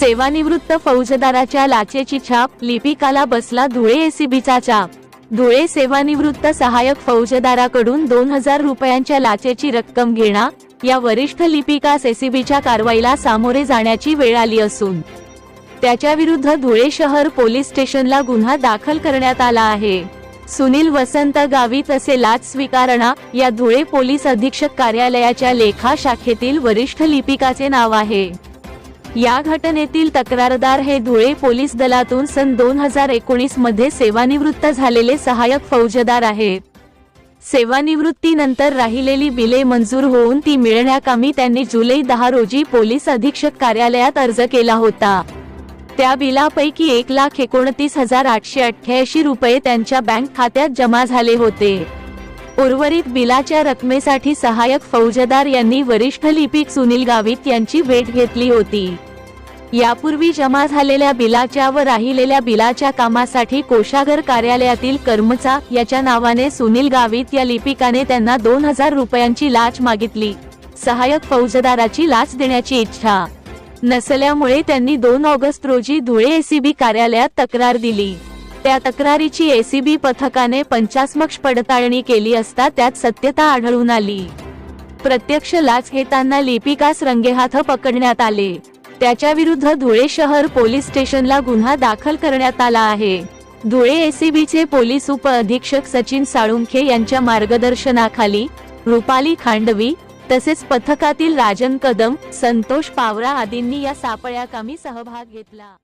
सेवानिवृत्त फौजदाराच्या लाचेची छाप लिपिकाला बसला धुळे एसीबीचा चाप. धुळे सेवानिवृत्त सहाय्यक फौजदाराकडून दोन हजार रुपयांच्या लाचेची रक्कम घेणा या वरिष्ठ लिपिकास एसीबीच्या कारवाईला सामोरे जाण्याची वेळ आली असून. त्याच्याविरुद्ध धुळे शहर पोलीस स्टेशनला गुन्हा दाखल करण्यात आला आहे. सुनील वसंत गावित असे लाच स्वीकारणा या धुळे पोलीस अधीक्षक कार्यालयाच्या लेखा शाखेतील वरिष्ठ लिपिकाचे नाव आहे. या घटनेतील तक्रारदार हे धुळे पोलीस दलातून सन दोन हजार एकोणीसमध्ये सेवानिवृत्त झालेले सहाय्यक फौजदार आहेत सेवानिवृत्तीनंतर राहिलेली बिले मंजूर होऊन ती मिळण्याकामी त्यांनी जुलै दहा रोजी पोलीस अधीक्षक कार्यालयात अर्ज केला होता. त्या बिलापैकी एक लाख एकोणतीस हजार आठशे अठ्ठ्याऐंशी रुपये त्यांच्या बँक खात्यात जमा झाले होते. उर्वरित बिलाच्या रकमेसाठी सहाय्यक फौजदार यांनी वरिष्ठ लिपिक सुनील गावित यांची भेट घेतली होती. यापूर्वी जमा झालेल्या बिलाच्या व राहिलेल्या बिलाच्या कामासाठी कोषागर कार्यालयातील कर्मचा याच्या नावाने सुनील गावित या लिपिकाने त्यांना दोन हजार रुपयांची लाच मागितली. सहाय्यक फौजदाराची लाच देण्याची इच्छा. नसल्यामुळे त्यांनी दोन ऑगस्ट रोजी धुळे एसीबी कार्यालयात तक्रार दिली. त्या तक्रारीची एसीबी पथकाने पंचास्मक्ष पडताळणी केली असता त्यात सत्यता आढळून आली. प्रत्यक्ष लाच घेताना लिपिकास रंगेहाथ पकडण्यात आले. त्याच्या विरुद्ध धुळे शहर पोलीस स्टेशनला गुन्हा दाखल करण्यात आला आहे. धुळे एसीबीचे पोलीस उप अधीक्षक सचिन साळुंखे यांच्या मार्गदर्शनाखाली रुपाली खांडवी तसेच पथकातील राजन कदम संतोष पावरा आदींनी या सापळ्याकामी सहभाग घेतला.